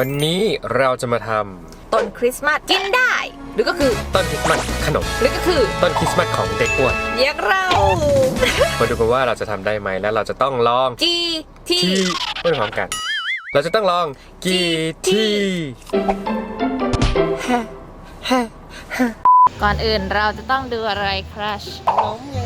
วันนี้เราจะมาทต้นคริสต์มาสกินได้ หรือก็คือำต้นคริสต์มาสขนม หรือก็คือต้นคริสต์มาสของเด็กอ้วนเรียกเรามาดูกันว่าเราจะทำได้ไหมและเราจะต้องลองจีที่ที่ไม่พร้อมกัน เราจะต้องลองกี่ที่ก่อนอื่นเราจะต้องดูอะไรครัช น้องยัง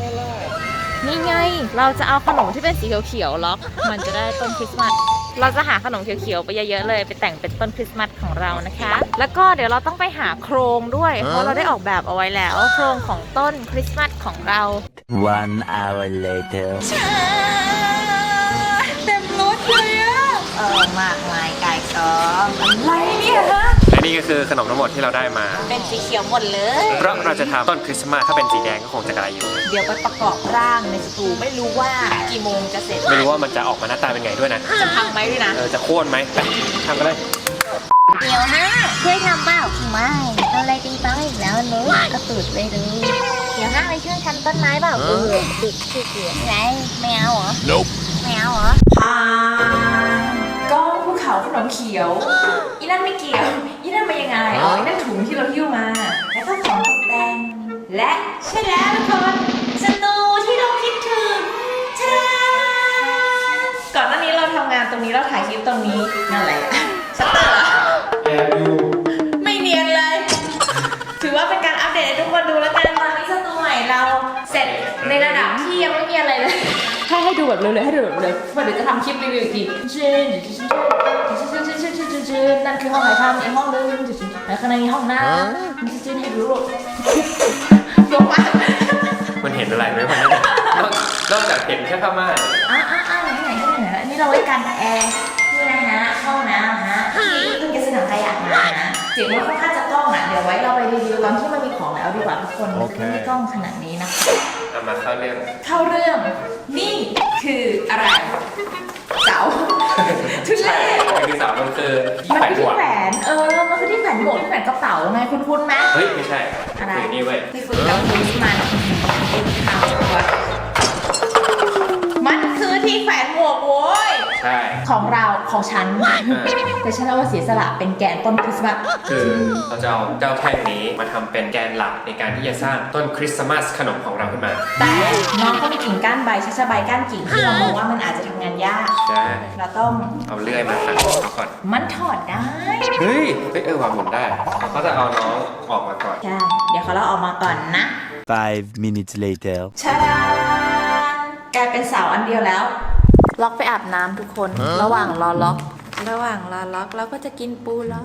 ไงล่ะ นี่ไง เราจะเอาขนมที่เป็นสีเขียวๆล็อก มันจะได้ต้นคริสต์มาส เราจะหาขนมเขียวๆไปเยอะๆเลย ไปแต่งเป็นต้นคริสต์มาสของเรานะคะ แล้วก็เดี๋ยวเราต้องไปหาโครงด้วย เพราะเราได้ออกแบบเอาไว้แล้ว โครงของต้นคริสต์มาสของเรา One hour later. เต็มรถเลยอะเออมากมายกายกองอะไรเนี่ยฮะและ นี่ก็คือขนมทั้งหมดที่เราได้มา เป็นสีเขียวหมดเลย เพราะเราจะทำต้นคริสต์มาสถ้าเป็นสีแดงก็คงจะกระไรอยู่ เดี๋ยวไปประกอบร่างในสตูไม่รู้ว่ากี่โมงจะเสร็จไม่รู้ว่ามันจะออกมาหน้าตาเป็นไงด้วยนะ จะพังไหมด้วยนะเออจะโค่นไหมไปทำกันเลย เดี๋ยวนะช่วยทำเปล่าไม่ทำอะไรจริงจังอีกแล้วนุ๊กกระตุดเลยดู เดี๋ยวนะไปช่วยทำต้นไม้เปล่าเออติดขี้เกียจไงไม่เอาเหรอ nope ไม่เอาเหรอพานก้องภูเขาขนมเขียว อีนั่นไม่เกี่ยวอี นั่นมายังไงอ๋ออีนั่นถุงที่เราหิ้วมา แล้วก็ของตกแต่ง และใช่แล้วทุกคนสตูที่เราคิดถึงชาก่อนหน้านี้เราทำงานตรงนี้เราถ่ายคลิปตรงนี้นั่นอะไรอะชัตเตอร์เหรอแอบดูไม่เนียนเลย ถือว่าเป็นการอัปเดตให้ทุกคนดูแล้วกันตอนนี้สตูใหม่เราเสร็จในระดับที่ยังไม่มีอะไรเลย ให้ให้ดูแบบเร็วๆให้ดูแบบเร็วเดี๋ยวจะทำคลิปรีวิวอีกทีเจนนั่นคือห้องถ่ายทำในห้องนึงแล้วข้างในห้องน้ำเจนให้ดูหรยกมามันเห็นอะไรไหมมันนอกจากเห็นแค่ผ้าม่านอะอะอะไหนไหนไหนอันนี้เราไว้กันแอร์นี่นะฮะห้องน้ำฮะที่เพิ่งจะสนอใครอยากมานะเสียงมันค่อนข้างจะกล้องอะเดี๋ยวไว้เราไปรีวิวตอนที่มันมีของแล้วดีกว่าทุกคนมันจะไม่กล้องขนาดนี้นะคะ เอามาเข้าเรื่อง เข้าเรื่องนี่คืออะไร เสาทุเรใช่ศมันคือสาวมันคือที่มันแขวนคือหัที่วแขวนเออมันคือที่แขวนหมวกที่แขวนกระเป๋าไงคุณคุณไหม เฮ้ย ไม่ใช่อะไร คือนี่เว้ยที่ฝึกกับคุณมันเอาตัวมันคือที่แขวนหมวกโว้ย ใช่ ของเราของฉัน แต่ฉันเอาว่าเสียสละเป็นแกนต้นคริสต์มาสคือเราจะเอาเจ้าแท่งนี้มาทำเป็นแกนหลักในการที่จะสร้างต้นคริสต์มาสขนมของเราขึ้นมาแต่น้องก็มีกิ่งก้านใบชัชใบก้านกิ่งที่เรามองว่ามันอาจจะทำงานยาก ใช่เราต้องเอาเลื่อยมาตัดเขาก่อนมันถอดได้เฮ้ยเฮ้ยเออวางหมุนได้เขาจะเอาน้องออกมาก่อน ใช่เดี๋ยวเขาเราออกมาก่อนนะ Five minutes later. ชาดากลายเป็นเสาอันเดียวแล้ว ล็อกไปอาบน้ำทุกคน ระหว่างรอล็อก ระหว่างรอล็อกเราก็จะกินปูแล้ว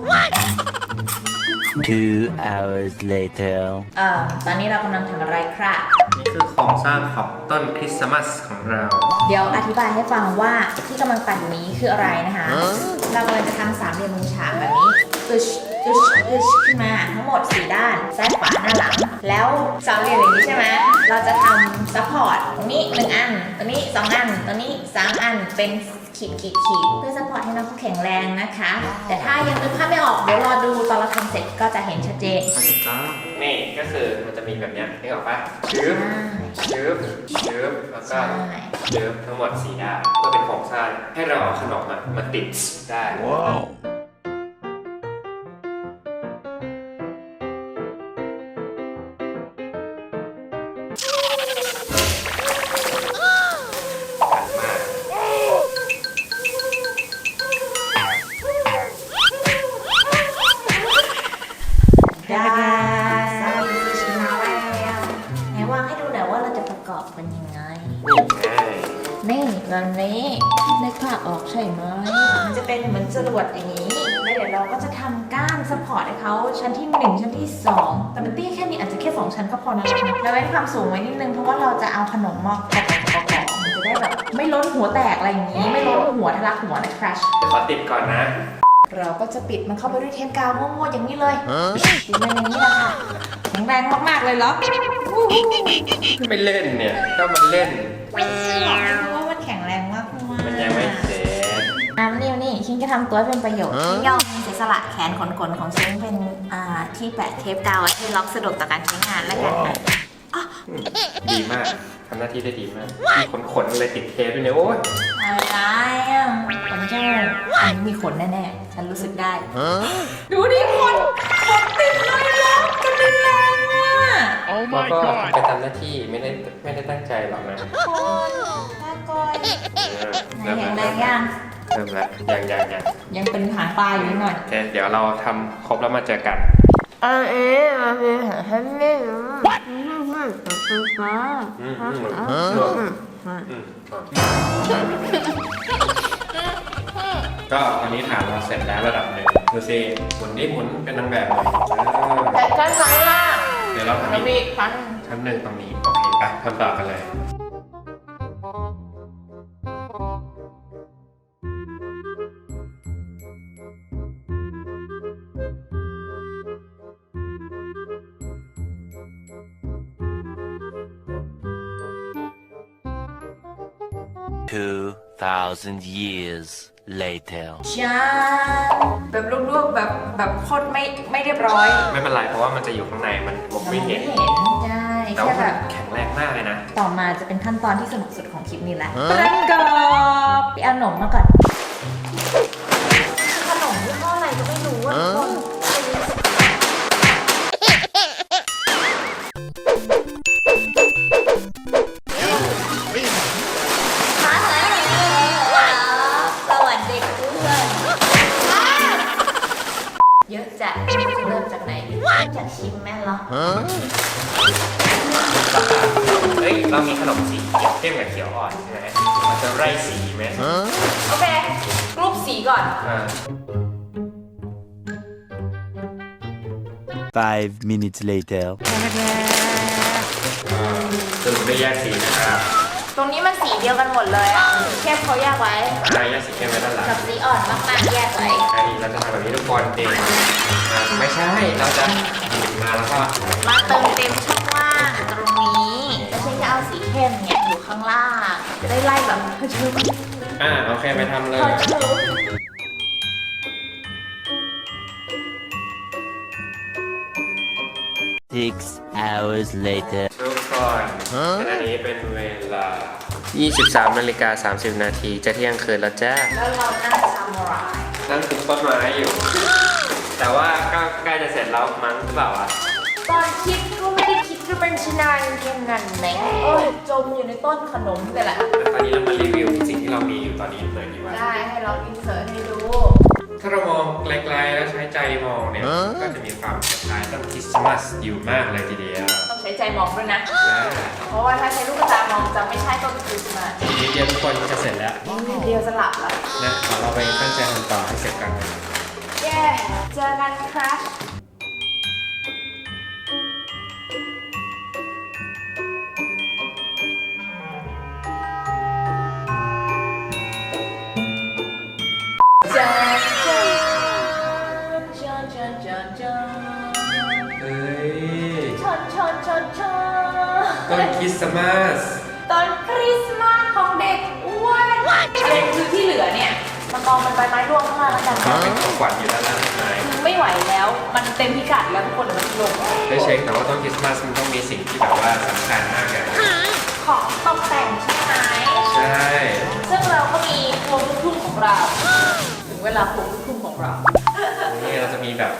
Two hours later. เอ่อตอนนี้เรากำลังทำอะไรครับ นี่คือโครงสร้างของต้นคริสต์มาสของเรา เดี๋ยวอธิบายให้ฟังว่าที่กำลังปั่นอยู่นี้คืออะไรนะคะ เรากำลังจะทำสามเหลี่ยมมุมฉากแบบนี้ตึช ตึชตึชขึ้นมาทั้งหมด 4 ด้านซ้ายขวาหน้าหลัง แล้วสามเหลี่ยมอย่างนี้ใช่ไหมเราจะทำซัพพอร์ตตรงนี้ 1 อันตรงนี้ 2 อันตรงนี้ 3 อันเป็นขีดขีดขีดเพื่อซัพพอร์ตให้น้องเขาแข็งแรงนะคะ แต่ถ้ายังนึกภาพไม่ออกเดี๋ยวรอดูตอนเราทำเสร็จก็จะเห็นชัดเจนนี่ก็คือมันจะมีแบบเนี้ยนึกออกปะชืบชืบชืบแล้วก็ใช่ชืบทั้งหมดสี่ด้านเพื่อเป็นโครงสร้างให้เราเอาขนมอะมาติดได้ ก้านสปอร์ตให้เขาชั้นที่ 1 ชั้นที่ 2 แต่มันตี้แค่นี้อาจจะแค่ 2 ชั้นก็พอนะเราเว้นความสูงไว้นิดนึงเพราะว่าเราจะเอาขนมมอกประกอบบมันจะได้แบบไม่ล้นหัวแตกอะไรอย่างนี้ ไม่ล้นหัวทะลักหัวนะครัชเดี๋ยวขอติดก่อนนะ เราก็จะปิดมันเข้าไปด้วยเทปกาวโง่ๆอย่างนี้เลยปิดมันอย่างนี้แหละค่ะแข็งแรงมากๆเลยเหรอวู้ฮู้ไม่เล่นเนี่ยก็มันเล่น ทำตัวให้เป็นประโยชน์ชิงยอมเสียสละแขนขนๆของชิงเป็นอ่าที่แปะเทปกาวไว้ที่ล็อกสะดวกต่อการใช้งานแล้วกันค่ะดีมากทำหน้าที่ได้ดีมากมีขนๆเลยติดเทปด้วยเนี่ยโอ้ยอะไรอะขนเจ้าอันนี้มีขนแน่ๆ ฉันรู้สึกได้ ดูดิขนขนติดเลยแล้วกันแรงอะแล้วก็ทำไปตามหน้าที่ไม่ได้ไม่ได้ตั้งใจหรอกนะคนน่ากอยเออไหนเริ่มแข็งแรแล้วงยัง เริ่มแล้วยังยังยังยังเป็นหางปลาอยู่นิดหน่อย โอเคเดี๋ยวเราทำครบแล้วมาเจอกันเออเอ๊ะมาเป็นหางให้แม่อืมอืมอืมอืมอืมก็ตอนนี้ฐานเราเสร็จแล้วระดับหนึ่งดูสิหมุนนี่หมุนเป็นนางแบบหน่อยเอแต่อก็ครั้งล่างเดี๋ยวเราทำแล้วมีอีกอีกครั้งชั้นหนึ่งตรงนี้ โอเคไปทำต่อกันเลย 2,000 years later. จ้าแบบลวกๆแบบแบบโคตรไม่ไม่เรียบร้อยไม่เป็นไรเพราะว่ามันจะอยู่ข้างในมันมองไม่เห็นใช่แต่แค่ว่าแบมันบ แข็งแรงมากเลยนะ ต่อมาจะเป็นขั้นตอนที่สนุกสุดของคลิปนี้แหละประกอบไปเอาขนมมาก่อนขนมยี่ห้ออะไรก็ไม่รู้อะทุกคน เฮ้ยเรามีขนมสีเขียวเข้มกับเขียวอ่อนใช่ไหมเราจะไล่สีไหมโอเคกรุ๊ปสีก่อน อ่า Five minutes later. สรุปได้แยกสีนะครับตรงนี้มันสีเดียวกันหมดเลยอะเข้มเขาแยกไว้ ได้แยกสีเข้มไว้ด้านหลัง กับสีอ่อนมากๆแยกไว้ อันนี้เราจะทำแบบนี้ทุกคนเองอ่าไม่ใช่ เราจะหยิบมาแล้วก็มาเติมเต็มช่องว่าง เอาสีเข้มเนี่ยอยู่ข้างล่าง จะได้ไล่แบบเฮ้ยเชื่ออ่าโอเคไปทำเลยเฮ้ยเชื่อ Six hours later. ทุกคนอันนี้เป็นเวลา 23นาฬิกา30 นาทีจะเที่ยงคืนแล้วจ้า แล้วเรานั่งซามูไรนั่งคุมต้นไม้อยู่ แต่ว่าก็ใกล้จะเสร็จแล้วมั้งหรือเปล่าวะตอนคิด ก็ไม่ได้คิดว่าเป็นชนายแค่นั้นแหละโอ้ยจมอยู่ในต้นขนมแต่ละตอนนี้เรามารีวิวสิ่งที่เรามีอยู่ตอนนี้หน่อยดีกว่า ได้ให้เราอินเสิร์ตให้ดู ถ้าเรามองไกลๆแล้วใช้ใจมองเนี่ย ก็จะมีความคล้ายต้นคริสต์มาสอยู่มากเลยทีเดียวต้องใช้ใจมองด้วยนะ นะเพราะว่าถ้าใช้ลูกตามองจะไม่ใช่ต้นคริสต์มาสทีเดียวทุกคนจะเสร็จแล้วเดียวสลับแล้วนะขอเราไปตั้งใจทำต่อให้เสร็จกันเย้เจอกันครับ คริสต์มาสตอนคริสต์มาสของเด็กอ้วนประเด็นคือที่เหลือเนี่ยมันกองเป็นใบไม้ร่วงข้างล่างแล้วกันก็นะเป็นของขวัญอยู่ด้านล่างไหนคือไม่ไหวแล้ว มันเต็มพิกัดแล้วทุกคนเดี๋ยวมันลงได้เช็คแต่ว่าต้นคริสต์มาสมันต้องมีสิ่งที่แบบว่าสำคัญมากเลยของตกแต่งใช่ไหมใช่ซึ่งเราก็มีพวงลูกทุ่งของเรา ถึงเวลาพวงลูกทุ่งของเรานี่เราจะมีแบบ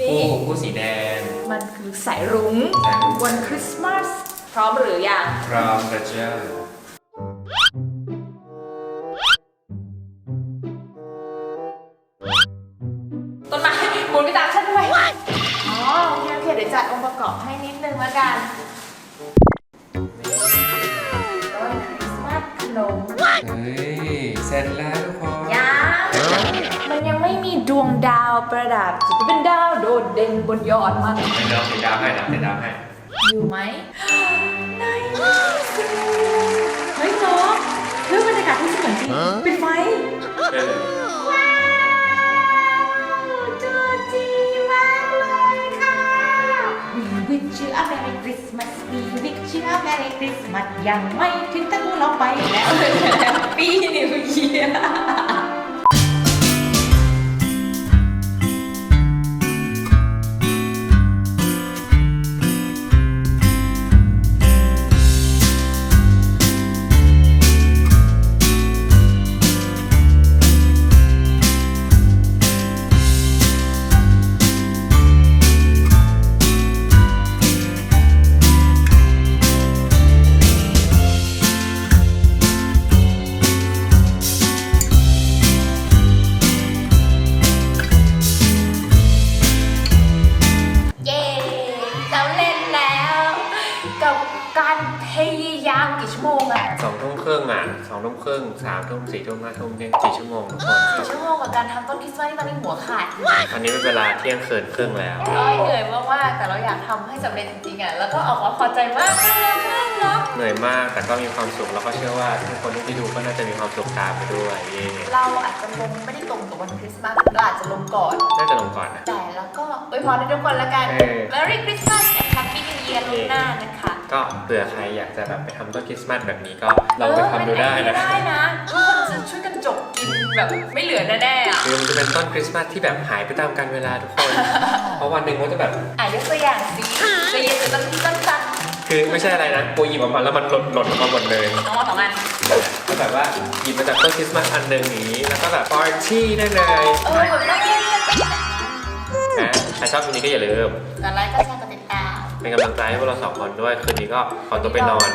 นี่ผู้ผู้สีแดง มันคือสายรุ้งสายรุ้งวันคริสต์มาส พร้อมหรือยังพร้อมพระเจ้าต้นไม้หมุนไปตามฉันด้วยอ๋อโอเคโอเคเดี๋ยวจัดองค์ประกอบให้นิดนึงละกันต้นคริสต์มาสขนมเฮ้ยเสร็จแล้วทุกคนยังมันยังไม่มีดวงดาวประดับจะเป็นดาวโดดเด่นบนยอดมันเป็นดาวเป็นดาวให้นะเป็นดาวให้ อยู่ไหมในที่สุดเฮ้ยน้องเรื่องบรรยากาศที่สวยจริงปิดไฟเออว้าวเจอจีมากเลยค่ะ We wish you a Merry Christmas We wish you a Merry Christmas ยังไม่ถึงตะกูเราไปแล้วปีนิวเยียอ่ ทุ่มครึ่งสามทุ่มสี่ทุ่มห้าทุ่มเนี่ยสี่ชั่วโมงทุกคนสี่ชั่วโมงกับการทำต้นคริสต์มาสที่ตอนนี้หัวขาดอันนี้เป็นเวลาเที่ยงคืนครึ่งแล้ว ก็เหนื่อยมากๆแต่เราอยากทำให้สำเร็จจริงๆอะแล้วก็ออกมาพอใจมากน่ารักน่ารักเหนื่อยมากแต่ก็มีความสุขแล้วก็เชื่อว่าทุกคนที่ดูก็น่าจะมีความสุขตามไปด้วยเย่เราอาจจะลงไม่ได้ตรงกับวันคริสต์มาสเราอาจจะลงก่อน น่าจะลงก่อนนะ แต่แล้วก็อวยพรให้ทุกคนละกัน เออ Merry Christmas and Happy New Year ล่วงหน้านะคะ ก็เผื่อใครอยากจะแบบไปทำต้นคริสต์มาสแบบนี้ก็ลองไปทำดูได้นะเออเป็นไอเดียได้นะทุกคนจะช่วยกันจกกินแบบไม่เหลือแน่ๆอะคือมันจะเป็นต้นคริสต์มาสที่แบบหายไปตามกาลเวลาทุกคน เพราะวันหนึ่งมันจะแบบ อะยกตัวอย่างสิจะเย็นจะต้นต้นจันทร์ คือไม่ใช่อะไรนะกูหยิบออกมาแล้วมันหล่นหล่นออกมาหมดเลยน้องมาสองอันก็แบบว่าหยิบมาจากต้นคริสต์มาสอันหนึ่งอย่างนี้แล้วก็แบบปาร์ตี้ได้เลยเออแบบน่าเล่นกันไปนะนะถ้าชอบคลิปนี้ก็อย่าลืมกดไลค์กดแชร์กดติดตามเป็นกำลังใจให้พวกเราสองคนด้วยคืนนี้ก็ขอตัวไปนอน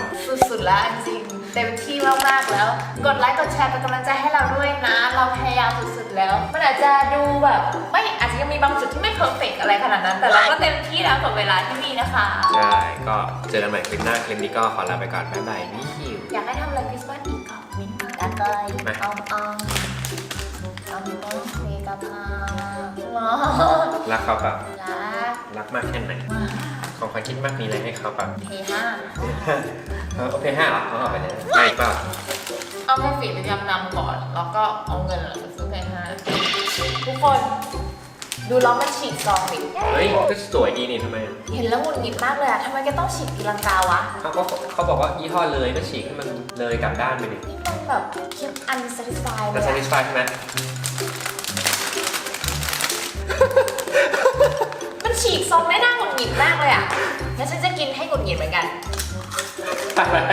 สุดๆแล้วจริงๆ เต็มที่มากๆแล้ว กดไลค์กดแชร์เป็นกำลังใจให้เราด้วยนะ เราพยายามสุดๆแล้ว มันอาจจะดูแบบไม่อาจจะยังมีบางจุดที่ไม่เพอร์เฟกอะไรขนาดนั้น แต่เราก็เต็มที่แล้วกับเวลาที่มีนะคะ ใช่ก็เจอกันใหม่คลิปหน้าคลิปนี้ก็ขอลาไปก่อนบ๊ายบายนี่คิว อยากให้ทำอะไรคริสต์มาสอีกก็เม้นต์มาแล้วก็ไม่ ออมออมออมต้นเมกะพาหมอรักเขาแบบรักรักมากแค่ไหน ของขวัญคิดมากมีอะไรให้เขาแบบเทห้าเออโอเคห้าเหรอเขาเอาไปเลยไม่เปล่าเอาให้ฝีไปจำนำก่อน แล้วก็เอาเงินไปซื้อเพห้าทุกคนดูล้อมันฉีกซองดิเฮ้ยก็สวยดีนี่ทำไมเห็นแล้วหงุดหงิดมากเลยอะทำไมแกต้องฉีกตีลังกาวะเขาก็เขาบอกว่ายี่ห้อเลยก็ฉีกให้มันเลยกลับด้านไปดินี่มันแบบคิด unsatisfied เลแต่ย s a อะ t i s f y ใช่ไหมมัน ฉีกซองได้น่าหงุดหงิดมากเลยอะงั้นฉันจะกินให้หงุดหงิดเหมือนกันไร